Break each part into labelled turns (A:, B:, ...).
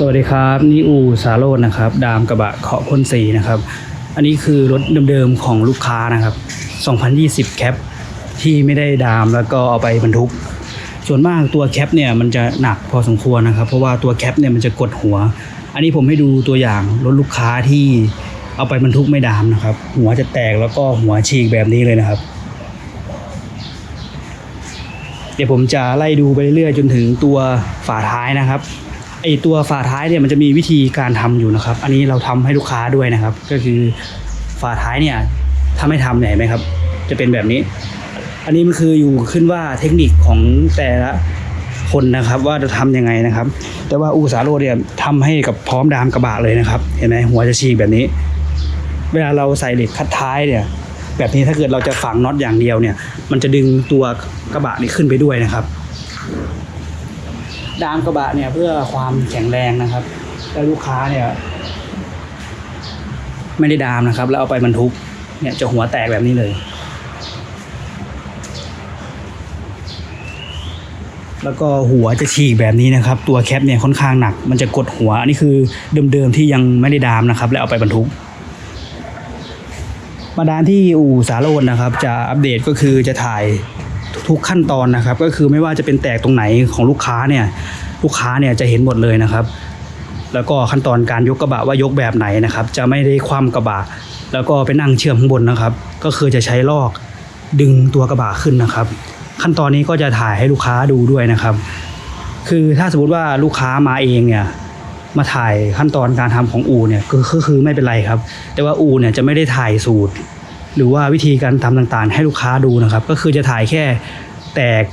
A: สวัสดีครับนี่อูสาโรดนะครับ ดามกระบะเคาะพ่นสีนะครับ อันนี้คือรถเดิมๆของลูกค้านะครับ 2020 แคปที่ไม่ได้ดามแล้วก็เอาไปบรรทุก ส่วนมากตัวแคปเนี่ยมันจะหนักพอสมควรนะครับ เพราะว่าตัวแคปเนี่ยมันจะกดหัว อันนี้ผมให้ดูตัวอย่างรถลูกค้าที่เอาไปบรรทุกไม่ดามนะครับ หัวจะแตกแล้วก็หัวฉีกแบบนี้เลยนะครับ เดี๋ยวผมจะไล่ดูไปเรื่อยๆจนถึงตัวฝาท้ายนะครับ ไอตัวฝาท้ายเนี่ยมันจะมีวิธีการทำอยู่นะครับ อันนี้เราทำให้ลูกค้าด้วยนะครับ ก็คือฝาท้ายเนี่ยถ้าไม่ทำเนี่ยเห็นไหมครับ จะเป็นแบบนี้ อันนี้มันคืออยู่ขึ้นว่าเทคนิคของแต่ละคนนะครับ ว่าจะทำยังไงนะครับ แต่ว่าอูสาโรเนี่ยทำให้กับพร้อมดามกระบะเลยนะครับ เห็นไหมหัวจะฉีกแบบนี้ เวลาเราใส่เหล็กคัดท้ายเนี่ยแบบนี้ถ้าเกิดเราจะฝังน็อตอย่างเดียวเนี่ย มันจะดึงตัวกระบะนี้ขึ้นไปด้วยนะครับ ดามกระบะเนี่ยเพื่อความแข็งแรงนะครับ แล้วลูกค้าเนี่ย ไม่ได้ดามนะครับ แล้วเอาไปบรรทุก เนี่ยจะหัวแตกแบบนี้เลย แล้วก็หัวจะฉีกแบบนี้นะครับ ตัวแคปเนี่ยค่อนข้างหนัก มันจะกดหัว อันนี้คือเดิมๆที่ยังไม่ได้ดามนะครับ แล้วเอาไปบรรทุกมาดานที่อู่สาโรนนะครับ จะอัปเดตก็คือจะถ่าย ทุกขั้นตอนนะครับ ก็คือไม่ว่าจะเป็นแตกตรงไหนของลูกค้าเนี่ยลูกค้าเนี่ยจะเห็นหมดเลยนะครับ แล้วก็ขั้นตอนการยกกระบะว่ายกแบบไหนนะครับ จะไม่ได้คว่ำกระบะ แล้วก็ไปนั่งเชื่อมข้างบนนะครับ ก็คือจะใช้ลอกดึงตัวกระบะขึ้นนะครับ ขั้นตอนนี้ก็จะถ่ายให้ลูกค้าดูด้วยนะครับ คือถ้าสมมติว่าลูกค้ามาเองเนี่ยมาถ่ายขั้นตอนการทำของอูเนี่ยก็ก็คือไม่เป็นไรครับ แต่ว่าอูเนี่ยจะไม่ได้ถ่ายสูตร หรือว่าวิธีการทำต่างๆ ให้ลูกค้าดูนะครับ ก็คือจะถ่ายแค่แตก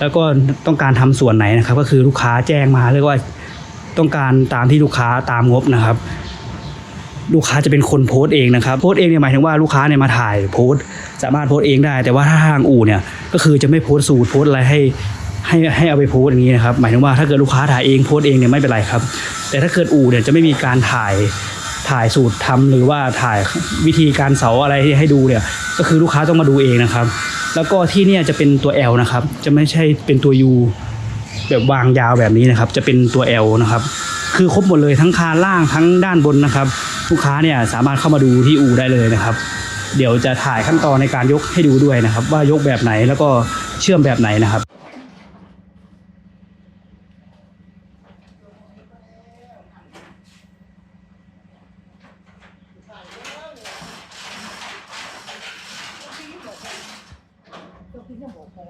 A: แล้วก็ต้องการทำส่วนไหนนะครับ ก็คือลูกค้าแจ้งมาเรียกว่าต้องการตามที่ลูกค้าตามงบนะครับ ลูกค้าจะเป็นคนโพสต์เองนะครับโพสต์เองเนี่ยหมายถึงว่าลูกค้าเนี่ยมาถ่ายโพสต์สามารถโพสต์เองได้ แต่ว่าถ้าทางอู่เนี่ยก็คือจะไม่โพสต์สูตรโพสต์อะไรให้ให้ให้เอาไปโพสต์อย่างนี้นะครับหมายถึงว่าถ้าเกิดลูกค้าถ่ายเองโพสต์เองเนี่ยไม่เป็นไรครับ แต่ถ้าเกิดอู่เนี่ยจะไม่มีการถ่าย ถ่ายสูตรทำหรือว่าถ่ายวิธีการเสาอะไรให้ดูเนี่ย ก็คือลูกค้าต้องมาดูเองนะครับ แล้วก็ที่เนี่ยจะเป็นตัว L นะครับ จะไม่ใช่เป็นตัว U แบบวางยาวแบบนี้นะครับ จะเป็นตัว L นะครับ คือครบหมดเลยทั้งคานล่างทั้งด้านบนนะครับ ลูกค้าเนี่ยสามารถเข้ามาดูที่อูได้เลยนะครับ เดี๋ยวจะถ่ายขั้นตอนในการยกให้ดูด้วยนะครับ ว่ายกแบบไหนแล้วก็เชื่อมแบบไหนนะครับ
B: มีอะไรให้รับใช้ครับ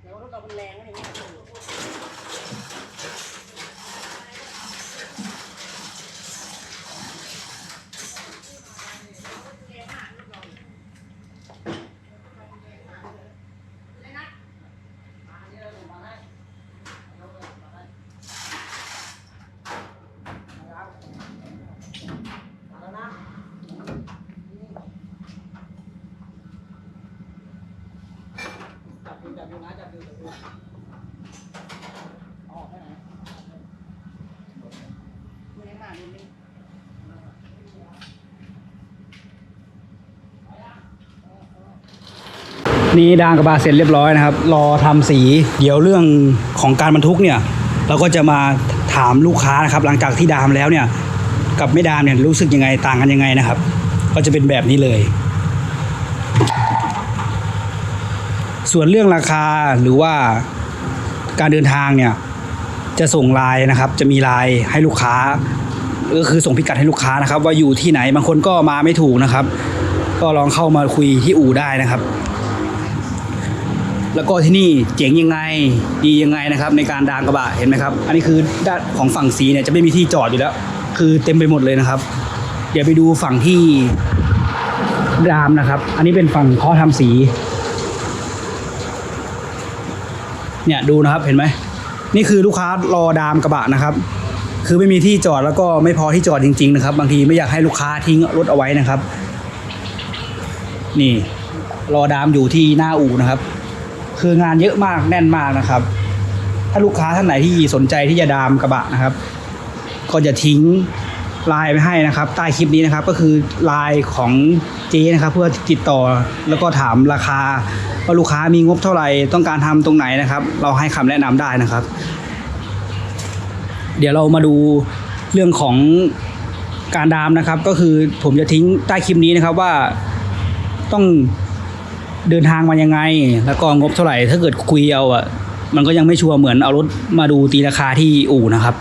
B: เดี๋ยวรถเราเป็นแรงอะไรเงี้ย เงี้ยไม่ได้มาดูนี่
A: นี่ดางกระบะเสร็จเรียบร้อยนะครับ รอทำสี เดี๋ยวเรื่องของการบรรทุกเนี่ย เราก็จะมาถามลูกค้านะครับ หลังจากที่ดามแล้วเนี่ย กับไม่ดามเนี่ยรู้สึกยังไงต่างกันยังไงนะครับ ก็จะเป็นแบบนี้เลย ส่วนเรื่องราคาหรือว่าการเดินทางเนี่ยจะส่งไลน์นะครับ จะมีไลน์ให้ลูกค้าก็คือส่งพิกัดให้ลูกค้านะครับ ว่าอยู่ที่ไหนบางคนก็มาไม่ถูกนะครับ ก็ลองเข้ามาคุยที่อู่ได้นะครับ แล้วก็ที่นี่เจ๋งยังไงดียังไงนะครับ ในการดามกระบะเห็นไหมครับ อันนี้คือด้านของฝั่งสีเนี่ยจะไม่มีที่จอดอยู่แล้ว คือเต็มไปหมดเลยนะครับ เดี๋ยวไปดูฝั่งที่ดามนะครับ อันนี้เป็นฝั่งเขาทำสี เนี่ยดูนะครับเห็นไหมนี่คือลูกค้ารอดามกระบะนะครับ คือไม่มีที่จอดแล้วก็ไม่พอที่จอดจริง ๆ นะครับ บางทีไม่อยากให้ลูกค้าทิ้งรถเอาไว้นะครับ นี่ รอดามอยู่ที่หน้าอู่นะครับ คืองานเยอะมากแน่นมากนะครับ ถ้าลูกค้าท่านไหนที่สนใจที่จะดามกระบะนะครับ ก็จะทิ้ง ไลน์ไปให้นะครับ ใต้คลิปนี้นะครับก็คือไลน์ของเจ๊นะครับ เพื่อติดต่อแล้วก็ถามราคาว่าลูกค้ามีงบเท่าไหร่ต้องการทำตรงไหนนะครับ เราให้คำแนะนำได้นะครับ เดี๋ยวเรามาดูเรื่องของการดามนะครับ ก็คือผมจะทิ้งใต้คลิปนี้นะครับว่าต้องเดินทางมายังไง แล้วก็งบเท่าไหร่ถ้าเกิดคุยเอาอะมันก็ยังไม่ชัวร์เหมือนเอารถมาดูตีราคาที่อู่นะครับ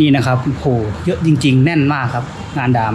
A: นี่นะครับโหเยอะจริง ๆ แน่นมากครับ งานดาม